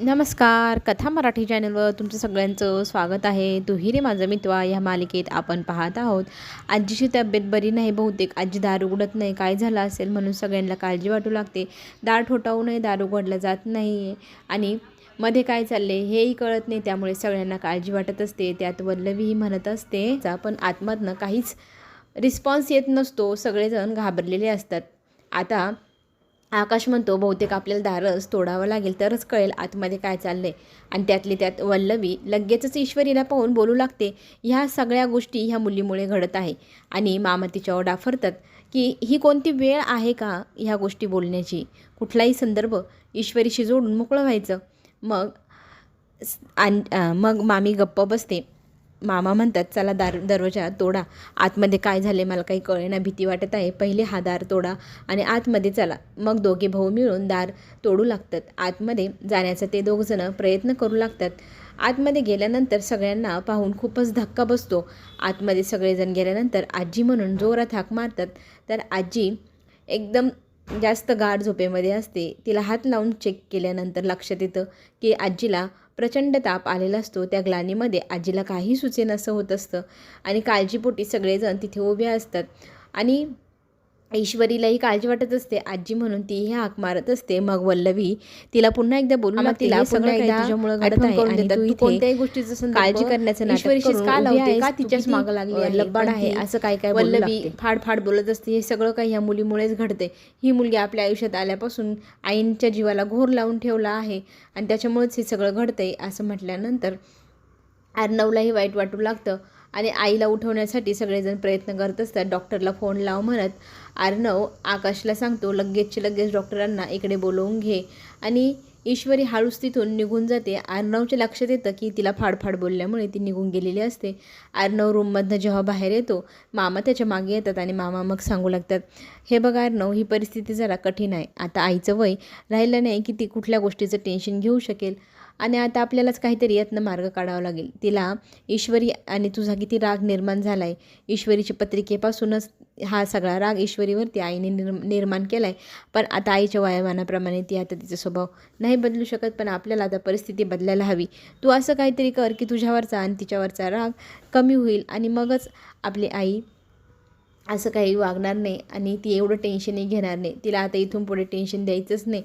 नमस्कार कथा मराठी चॅनलवर तुमचं सगळ्यांचं स्वागत आहे. तुही रे माझं मित्वा या मालिकेत आपण पाहत आहोत. आजीची तब्येत बरी नाही बहुतेक आजी दारू उघडत नाही. काय झालं असेल म्हणून सगळ्यांना काळजी वाटू लागते. दार ठोठावू नये दारू उघडलं जात नाही. आणि मध्ये काय चालले हेही कळत नाही त्यामुळे सगळ्यांना काळजी वाटत असते. त्यात वल्लवीही म्हणत असते पण आतमधनं काहीच रिस्पॉन्स येत नसतो. सगळेजण घाबरलेले असतात. आता आकाश म्हणतो बहुतेक आपल्याला दारच तोडावं लागेल तरच कळेल आतमध्ये काय चाललं आहे आणि त्यातली त्यात वल्लवी लगेचच ईश्वरीला पाहून बोलू लागते ह्या सगळ्या गोष्टी ह्या मुलीमुळे घडत आहे. आणि मामा तिच्यावर डाफरतात की ही कोणती वेळ आहे का ह्या गोष्टी बोलण्याची? कुठलाही संदर्भ ईश्वरीशी जोडून मोकळं व्हायचं. मग आणि मग मामी गप्प बसते. मामा म्हणतात चला दार दरवाजा तोडा. आतमध्ये काय झाले मला काही कळेना भीती वाटत आहे. पहिले हा दार तोडा आणि आतमध्ये चला. मग दोघे भाऊ मिळून दार तोडू लागतात. आतमध्ये जाण्याचा ते दोघजणं प्रयत्न करू लागतात. आतमध्ये गेल्यानंतर सगळ्यांना पाहून खूपच धक्का बसतो. आतमध्ये सगळेजण गेल्यानंतर आजी म्हणून जोरात हाक मारतात. तर आजी एकदम जास्त गाढ झोपेमध्ये असते. तिला हात लावून चेक केल्यानंतर लक्षात येतं की आजीला प्रचंड ताप आलेला असतो. त्या ग्लानीमध्ये आजीला काही सुचेन असं होत असतं. आणि काळजीपोटी सगळेजण तिथे उभे असतात. आणि ईश्वरीलाही काळजी वाटत असते आजी म्हणून ती ही हाक मारत असते मग वल्लवी तिला पुन्हा एकदा बोलू आम्हा लागते तिला सगळं एकदा तुझ्यामुळे घडत आहे आणि. तू कोणत्याही गोष्टीचं काळजी करण्याचं ईश्वरीशीच का लावते? का तिच्याच मागं लागली अ, आहे? असं काय काय बोलू वल्लवी. फाड फाड बोलत असते हे सगळं काही ह्या मुलीमुळेच घडते ही मुलगी आपल्या आयुष्यात आल्यापासून आईंच्या जीवाला घोर लावून ठेवला आहे आणि त्याच्यामुळेच हे सगळं घडतंय असं म्हटल्यानंतर अर्णवलाही वाईट वाटू लागतं आणि आईला उठवण्यासाठी सगळेजण प्रयत्न करत असतात डॉक्टरला फोन लाव म्हणत अर्णव आकाशला सांगतो लगेचचे लगेच डॉक्टरांना इकडे बोलवून घे. आणि ईश्वरी हळूच तिथून निघून जाते. अर्णवच्या लक्षात येतं की तिला फाडफाड बोलल्यामुळे ती निघून गेलेली असते. अर्णव रूममधनं जेव्हा बाहेर येतो मामा त्याच्यामागे येतात आणि मामा मग सांगू लागतात हे बघा अर्णव ही परिस्थिती जरा कठीण आहे. आता आईचं वय राहिलं नाही की ती कुठल्या गोष्टीचं टेन्शन घेऊ शकेल. आणि आता आपल्यालाच काहीतरी यातनं मार्ग काढावा लागेल. तिला ईश्वरी आणि तुझा किती राग निर्माण झाला आहे ईश्वरीच्या पत्रिकेपासूनच हा सगळा राग ईश्वरीवरती आईने निर् निर्माण केला आहे पण आता आईच्या वयामानाप्रमाणे ती आता तिचा स्वभाव नाही बदलू शकत पण आपल्याला आता परिस्थिती बदलायला हवी. तू असं काहीतरी कर की तुझ्यावरचा आणि तिच्यावरचा राग कमी होईल आणि मगच आपली आई असं काही वागणार नाही आणि ती एवढं टेन्शनही घेणार नाही. तिला आता इथून पुढे टेन्शन द्यायचंच नाही.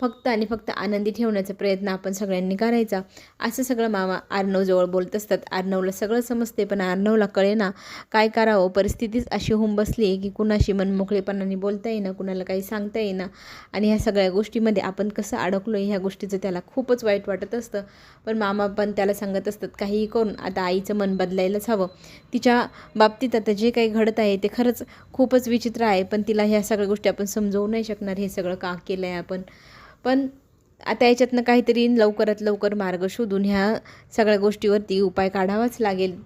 फक्त आणि फक्त आनंदी ठेवण्याचा प्रयत्न आपण सगळ्यांनी करायचा. असं सगळं मामा आर्नवजवळ बोलत असतात. आर्नवला सगळं समजते पण आर्नवला कळेना काय करावं? परिस्थितीच अशी होऊन बसली आहे की कुणाशी मनमोकळेपणाने बोलता येईना कुणाला काही सांगता येईना. आणि ह्या सगळ्या गोष्टीमध्ये आपण कसं अडकलो आहे ह्या गोष्टीचं त्याला खूपच वाईट वाटत असतं. पण मामा पण त्याला सांगत असतात काहीही करून आता आईचं मन बदलायलाच हवं. तिच्या बाबतीत आता जे काही घडत आहे ते खरंच खूपच विचित्र आहे पण तिला ह्या सगळ्या गोष्टी आपण समजवू नाही शकणार. हे सगळं का केलं आहे आपण? पण आता याच्यातनं काहीतरी लवकरात लवकर मार्ग शोधून ह्या सगळ्या गोष्टीवरती उपाय काढावाच लागेल.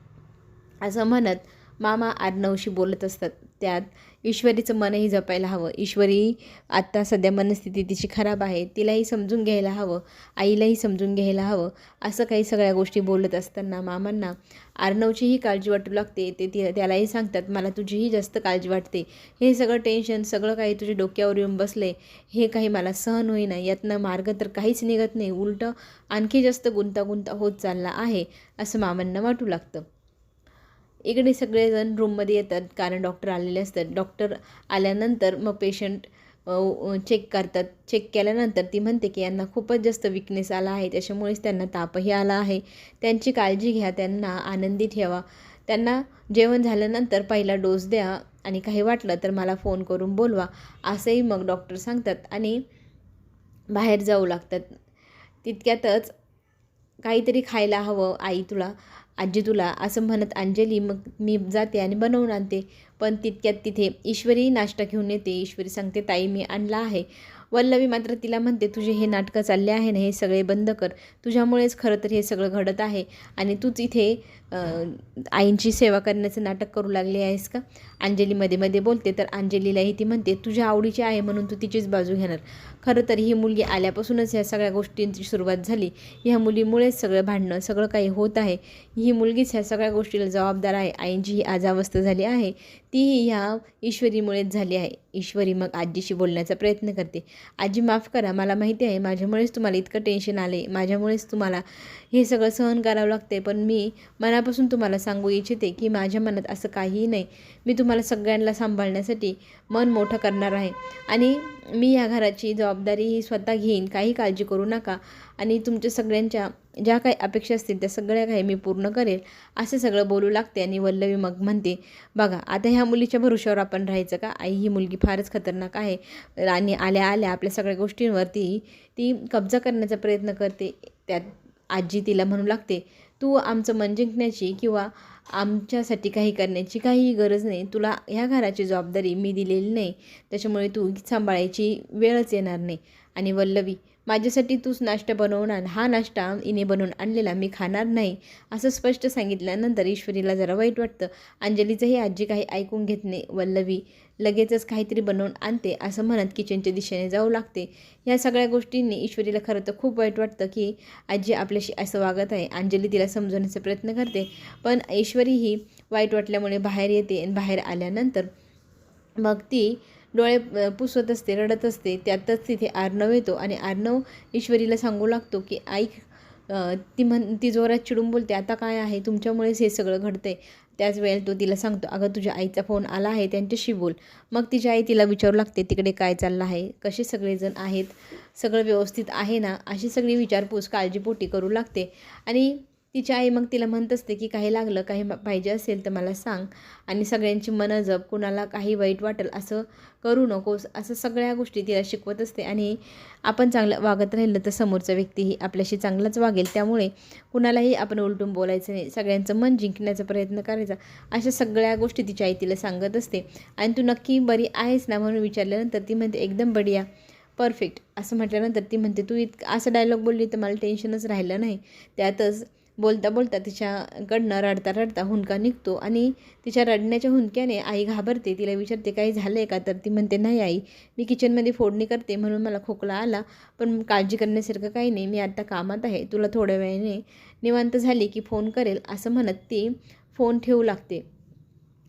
असं म्हणत मामा आर्नवशी बोलत असतात. त्यात ईश्वरीचं मनही जपायला हवं. ईश्वरी आत्ता सध्या मनस्थिती तिची खराब आहे. तिलाही समजून घ्यायला हवं. आईलाही समजून घ्यायला हवं. असं काही सगळ्या गोष्टी बोलत असताना मामांना आर्नवचीही काळजी वाटू लागते. ते ती त्यालाही सांगतात मला तुझीही जास्त काळजी वाटते. हे सगळं टेन्शन सगळं काही तुझ्या डोक्यावर येऊन बसले हे काही मला सहन होईना. यातनं मार्ग तर काहीच निघत नाही. उलटं आणखी जास्त गुंतागुंता होत चालला आहे. असं मामांना वाटू लागतं. इकडे सगळेजण रूममध्ये येतात कारण डॉक्टर आलेले असतात. डॉक्टर आल्यानंतर मग पेशंट चेक करतात. चेक केल्यानंतर ती म्हणते की यांना खूपच जास्त विकनेस आला आहे. त्याच्यामुळेच त्यांना तापही आला आहे. त्यांची काळजी घ्या त्यांना आनंदी ठेवा. त्यांना जेवण झाल्यानंतर पहिला डोस द्या. आणि काही वाटलं तर मला फोन करून बोलवा. असंही मग डॉक्टर सांगतात. आणि बाहेर जाऊ लागतात. तितक्यातच काहीतरी खायला हवं आई तुला आजी तुला असं म्हणत अंजली मग मी जाते आणि बनवून आणते. पण तितक्यात तिथे ईश्वरी नाश्ता घेऊन येते. ईश्वरी सांगते ताई मी आणला आहे. वल्लवी मात्र तिला म्हणते तुझे हे नाटकं चालले आहे ना हे सगळे बंद कर. तुझ्यामुळेच खरं तर हे सगळं घडत आहे आणि तूच इथे आईंची सेवा करण्याचं नाटक करू लागली आहेस का? अंजली मध्ये मध्ये बोलते तर अंजलीलाही ती म्हणते तुझ्या आवडीची आहे म्हणून तू तिचीच बाजू घेणार. खरं तर ही मुलगी आल्यापासूनच ह्या सगळ्या गोष्टींची सुरुवात झाली. ह्या मुलीमुळेच सगळं भांडणं सगळं काही होत आहे. ही मुलगीच ह्या सगळ्या गोष्टीला जबाबदार आहे. आईंची ही आज अवस्था झाली आहे. तीही ह्या ईश्वरीमुळेच झाली आहे. ईश्वरी मग आजीशी बोलण्याचा प्रयत्न करते. आजी माफ करा. मला माहिती आहे माझ्यामुळेच तुम्हाला इतकं टेन्शन आले माझ्यामुळेच तुम्हाला हे सगळं सहन करावं लागते पण मी मनापासून तुम्हाला सांगू इच्छिते की माझ्या मनात असं काहीही नाही. मी तुम्हाला सगळ्यांना सांभाळण्यासाठी मन मोठं करणार आहे. आणि मी या घराची जबाबदारी ही स्वतः घेईन. काही काळजी करू नका. आणि तुमच्या सगळ्यांच्या ज्या काही अपेक्षा असतील त्या सगळ्या काही मी पूर्ण करेल. असं सगळं बोलू लागते आणि वल्लवी मग म्हणते बघा आता ह्या मुलीच्या भरोश्यावर आपण राहायचं का? आई ही मुलगी फारच खतरनाक आहे. आणि आल्या आल्या आपल्या सगळ्या गोष्टींवरती ती कब्जा करण्याचा प्रयत्न करते. त्यात आजी तिला म्हणू लागते तू आमचं मन जिंकण्याची किंवा आमच्यासाठी काही करण्याची काहीही गरज नाही. तुला ह्या घराची जबाबदारी मी दिलेली नाही. त्याच्यामुळे तू सांभाळायची वेळच येणार नाही. आणि वल्लवी माझ्यासाठी तूच नाश्ता बनवणार हा नाश्ता इने बनवून आणलेला मी खाणार नाही. असं स्पष्ट सांगितल्यानंतर ईश्वरीला जरा वाईट वाटतं. अंजलीचंही आजी काही ऐकून घेत नाही. वल्लवी लगेचच काहीतरी बनवून आणते असं म्हणत किचनच्या दिशेने जाऊ लागते. या सगळ्या गोष्टींनी ईश्वरीला खरं तर खूप वाईट वाटतं की आजी आपल्याशी असं वागत आहे. अंजली तिला समजवण्याचा प्रयत्न करते पण ईश्वरी ही वाईट वाटल्यामुळे बाहेर येते आणि बाहेर आल्यानंतर मग ती डोळे पुसवत पुसत असते रडत असते. त्यातच तिथे आर्णव येतो आणि आर्णव ईश्वरीला सांगू लागतो की ऐक ती म्हण ती जोरात चिडून बोलते आता काय आहे? तुमच्यामुळेच हे सगळं घडतंय. त्याच वेळेला तो तिला सांगतो अगं तुझ्या आईचा फोन आला आहे त्यांच्याशी बोल. मग तिची आई तिला विचारू लागते तिकडे काय चाललं आहे? कसे सगळेजण आहेत? सगळं व्यवस्थित आहे ना? अशी सगळी विचारपूस काळजीपोटी करू लागते. आणि तिची आई मग तिला म्हणत असते की काही लागलं काही पाहिजे असेल तर मला सांग. आणि सगळ्यांची मनं जप कुणाला काही वाईट वाटेल असं करू नकोस असं सगळ्या गोष्टी तिला शिकवत असते. आणि आपण चांगलं वागत राहिलं तर समोरचा व्यक्तीही आपल्याशी चांगलाच वागेल. त्यामुळे कुणालाही आपण उलटून बोलायचं नाही. सगळ्यांचं मन जिंकण्याचा प्रयत्न करायचा. अशा सगळ्या गोष्टी तिची आई तिला सांगत असते. आणि तू नक्की बरी आहेस ना म्हणून विचारल्यानंतर ती म्हणते एकदम बढिया परफेक्ट. असं म्हटल्यानंतर ती म्हणते तू इत असं डायलॉग बोलली तर मला टेन्शनच राहिलं नाही. त्यातच बोलता बोलता तिच्याकडनं रडता रडता हुंदका निघतो आणि तिच्या रडण्याच्या हुंदक्याने आई घाबरते. तिला विचारते काही झालं आहे का? तर ती म्हणते नाही आई मी किचनमध्ये फोडणी करते म्हणून मला खोकला आला पण काळजी करण्यासारखं काही नाही. मी आत्ता कामात आहे. तुला थोड्या वेळाने निवांत झाली की फोन करेल असं म्हणत ती फोन ठेवू लागते.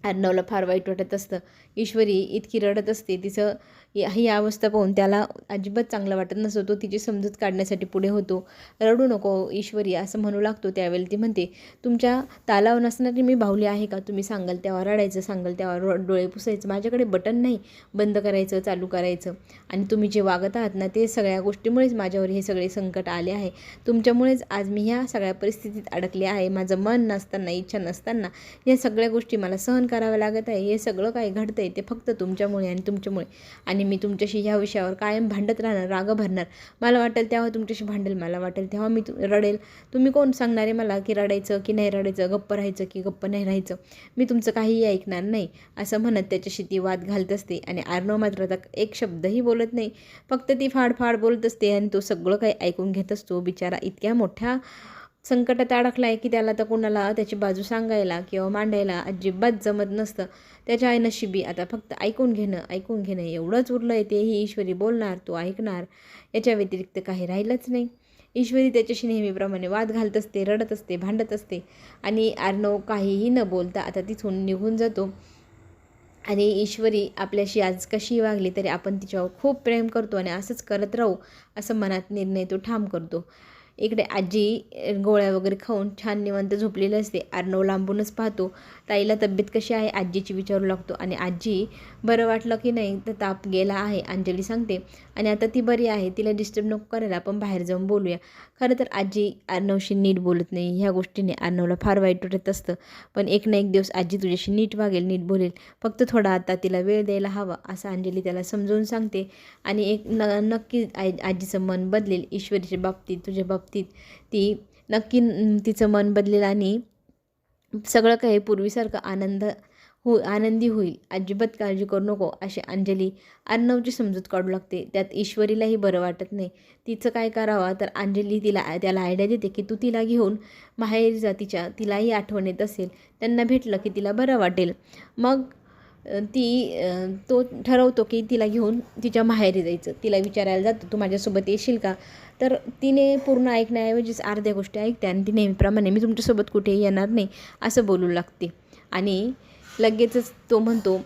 अर्णवला फार वाईट वाटत असतं. ईश्वरी इतकी रडत असते. तिचं ही अवस्था पाहून त्याला अजिबात चांगलं वाटत नसतो. तो तिची समजूत काढण्यासाठी पुढे होतो. रडू नको ईश्वरी असं म्हणू लागतो. त्यावेळी ती म्हणते तुमच्या तालावर नसणारी मी बाहुली आहे का? तुम्ही सांगाल तेव्हा रडायचं सांगाल तेव्हा डोळे पुसायचं. माझ्याकडे बटन नाही. बंद करायचं चालू करायचं. आणि तुम्ही जे वागत आहात ना ते सगळ्या गोष्टीमुळेच माझ्यावर हे सगळे संकट आले आहे. तुमच्यामुळेच आज मी ह्या सगळ्या परिस्थितीत अडकले आहे. माझं मन नसताना इच्छा नसताना या सगळ्या गोष्टी मला सहन कराव्या लागत आहे. हे सगळं काही घडतं आहे ते फक्त तुमच्यामुळे आणि तुमच्यामुळे. आणि मी तुमच्याशी ह्या विषयावर कायम भांडत राहणार राग भरणार. मला वाटेल तेव्हा तुमच्याशी भांडेल मला वाटेल तेव्हा मी तु रडेल. तुम्ही कोण सांगणार आहे मला की रडायचं की नाही रडायचं गप्प राहायचं की गप्प नाही राहायचं? मी तुमचं काहीही ऐकणार नाही असं म्हणत त्याच्याशी ती वाद घालत असते आणि आर्नव मात्र आता एक शब्दही बोलत नाही. फक्त ती फाडफाड बोलत असते आणि तो सगळं काही ऐकून घेत असतो. बिचारा इतक्या मोठ्या संकटात अडकला आहे की त्याला तर कोणाला त्याची बाजू सांगायला किंवा मांडायला अजिबात जमत नसतं. त्याच्या आई नशिबी आता फक्त ऐकून घेणं ऐकून घेणं एवढंच उरलं आहे तेही ईश्वरी बोलणार तो ऐकणार. याच्या व्यतिरिक्त काही राहिलंच नाही. ईश्वरी त्याच्याशी नेहमीप्रमाणे वाद घालत असते रडत असते भांडत असते. आणि आर्नव काहीही न बोलता आता तिथून निघून जातो. आणि ईश्वरी आपल्याशी आज कशी वागली तरी आपण तिच्यावर खूप प्रेम करतो आणि असंच करत राहू असं मनात निर्णय तो ठाम करतो. इकडे आजी गोळ्या वगैरे खाऊन छान निवांत झोपलेली असते. अर्णव लांबूनच पाहतो. ताईला तब्येत कशी आहे? आजीची विचारू लागतो. आणि आजी बरं वाटलं की नाही तर ताप गेला आहे अंजली सांगते. आणि आता ती बरी आहे. तिला डिस्टर्ब नको करायला आपण बाहेर जाऊन बोलूया. खरं तर आजी अर्णवशी नीट बोलत नाही. ह्या गोष्टीने अर्णवला फार वाईट वाटत असतं. पण एक ना एक दिवस आजी तुझ्याशी नीट वागेल नीट बोलेल. फक्त थोडा आता तिला वेळ द्यायला हवा असं अंजली त्याला समजवून सांगते. आणि एक न नक्की आई आजीचं मन बदलेल. ईश्वरीच्या बाबतीत तुझ्या बाबतीत ती नक्की तिचं मन बदलेल आणि सगळं काही पूर्वीसारखं आनंद हो आनंदी होईल. अजिबात काळजी करू नको अशी अंजली अर्णवची समजूत काढू लागते. त्यात ईश्वरीलाही बरं वाटत नाही. तिचं काय करावं? तर अंजली तिला त्याला आयडिया देते की तू तिला घेऊन माहेरी जा. तिच्या तिलाही आठवण येत असेल. त्यांना भेटलं की तिला बरं वाटेल. मग ती तो ठरवतो की तिला घेऊन तिच्या माहेरी जायचं. तिला विचारायला जातो तू माझ्यासोबत येशील का? तर तिने पूर्ण ऐकण्याऐवजीच अर्ध्या गोष्टी ऐकते आणि ती नेहमीप्रमाणे मी तुमच्यासोबत कुठेही येणार नाही असं बोलू लागते. आणि लगेचच तो म्हणतो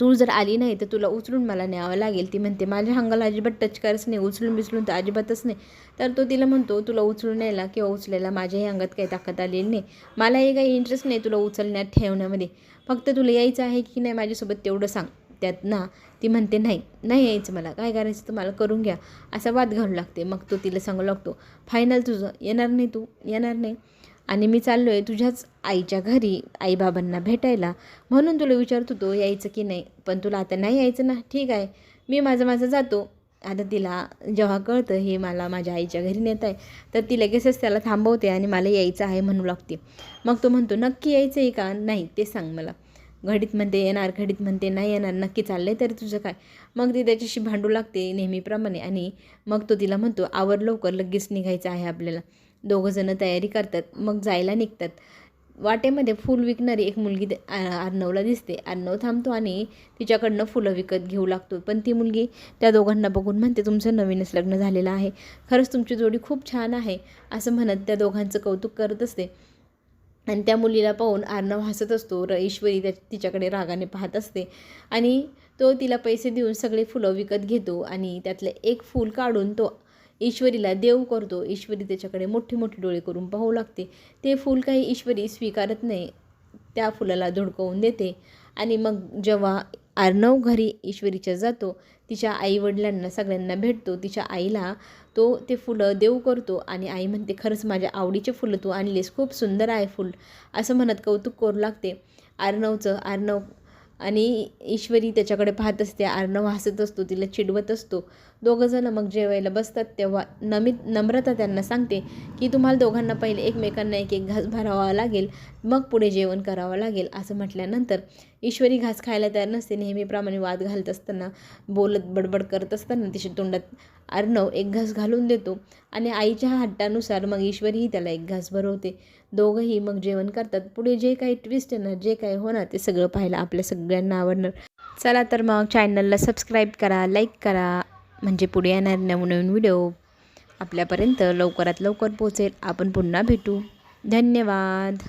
तू जर आली नाही तर तुला उचलून मला न्यावं लागेल. ती म्हणते माझ्या अंगाला अजिबात टच करच नाही उचलून बिचलून तर अजिबातच नाही. तर तो तिला म्हणतो तुला उचलून न्यायला किंवा उचलायला माझ्याही अंगात काही ताकद आलेली नाही. मलाही काही इंटरेस्ट नाही तुला उचलण्यात ठेवण्यामध्ये. फक्त तुला यायचं आहे की नाही माझ्यासोबत तेवढं सांग. त्यात ना ती म्हणते नाही नाही यायचं मला. काय करायचं तुम्हाला मला करून घ्या. असा वाद घालू लागते. मग तो तिला सांगू लागतो फायनल तुझं. येणार नाही तू. येणार नाही. आणि मी चाललो आहे तुझ्याच आईच्या घरी आईबाबांना भेटायला. म्हणून तुला विचारत होतो यायचं की नाही? पण तुला आता नाही यायचं ना? ठीक आहे. मी माझं माझं जातो. आता तिला जेव्हा कळतं हे मला माझ्या आईच्या घरी नेत आहे तर ती लगेचच त्याला थांबवते आणि मला यायचं आहे म्हणू लागते. मग तो म्हणतो नक्की यायचं आहे का? नाही ते सांग मला. घडीत म्हणते येणार घडीत म्हणते नाही येणार नक्की चाललं आहे तरी तुझं काय? मग ती त्याच्याशी भांडू लागते नेहमीप्रमाणे आणि मग तो तिला म्हणतो आवर लवकर लगेच निघायचं आहे आपल्याला. दोघंजणं तयारी करतात मग जायला निघतात. वाटेमध्ये फूल विकणारी एक मुलगी अर्णवला दिसते. अर्णव थांबतो आणि तिच्याकडनं फुलं विकत घेऊ लागतो. पण ती मुलगी त्या दोघांना बघून म्हणते तुमचं नवीनच लग्न झालेलं आहे. खरंच तुमची जोडी खूप छान आहे असं म्हणत त्या दोघांचं कौतुक करत असते. आणि त्या मुलीला पाहून अर्णव हसत असतो. र ईश्वरी त्या तिच्याकडे रागाने पाहत असते. आणि तो तिला पैसे देऊन सगळे फुलं विकत घेतो आणि त्यातलं एक फूल काढून तो ईश्वरीला देव करतो. ईश्वरी त्याच्याकडे मोठे मोठे डोळे करून पाहू लागते. ते फूल काही ईश्वरी स्वीकारत नाही. त्या फुलाला धुडकवून देते. आणि मग जेव्हा अर्णव घरी ईश्वरीच्या जातो तिच्या आईवडिलांना सगळ्यांना भेटतो. तिच्या आईला तो ते फुलं देऊ करतो. आणि आई म्हणते खरंच माझ्या आवडीचे फुलं तू आणलीस. खूप सुंदर आहे फुल. असं म्हणत कौतुक करू लागते. अर्णवचं अर्णव आणि ईश्वरी त्याच्याकडे पाहत असते अर्णव हसत असतो तिला चिडवत असतो. दोघंजणं मग जेवायला बसतात तेव्हा नमित नम्रता त्यांना सांगते की तुम्हाला दोघांना पहिले एकमेकांना एक एक घास भरावा लागेल मग पुढे जेवण करावं लागेल असं म्हटल्यानंतर ईश्वरी घास खायला तयार नसते. नेहमीप्रमाणे वाद घालत असताना बोलत बडबड करत असताना तिच्या तोंडात अर्णव एक घास घालून देतो आणि आईच्या हट्टानुसार मग ईश्वरीही त्याला एक घास भरवते. दोघंही मग जेवण करतात. पुढे जे काही ट्विस्ट येणार जे काही होणार ते सगळं पाहायला आपल्या सगळ्यांना आवडणार. चला तर मग चॅनलला सबस्क्राईब करा लाईक करा. म्हणजे पुढे येणार नवनवीन व्हिडिओ आपल्यापर्यंत लवकरात लवकर पोचेल आपण पुन्हा भेटू. धन्यवाद.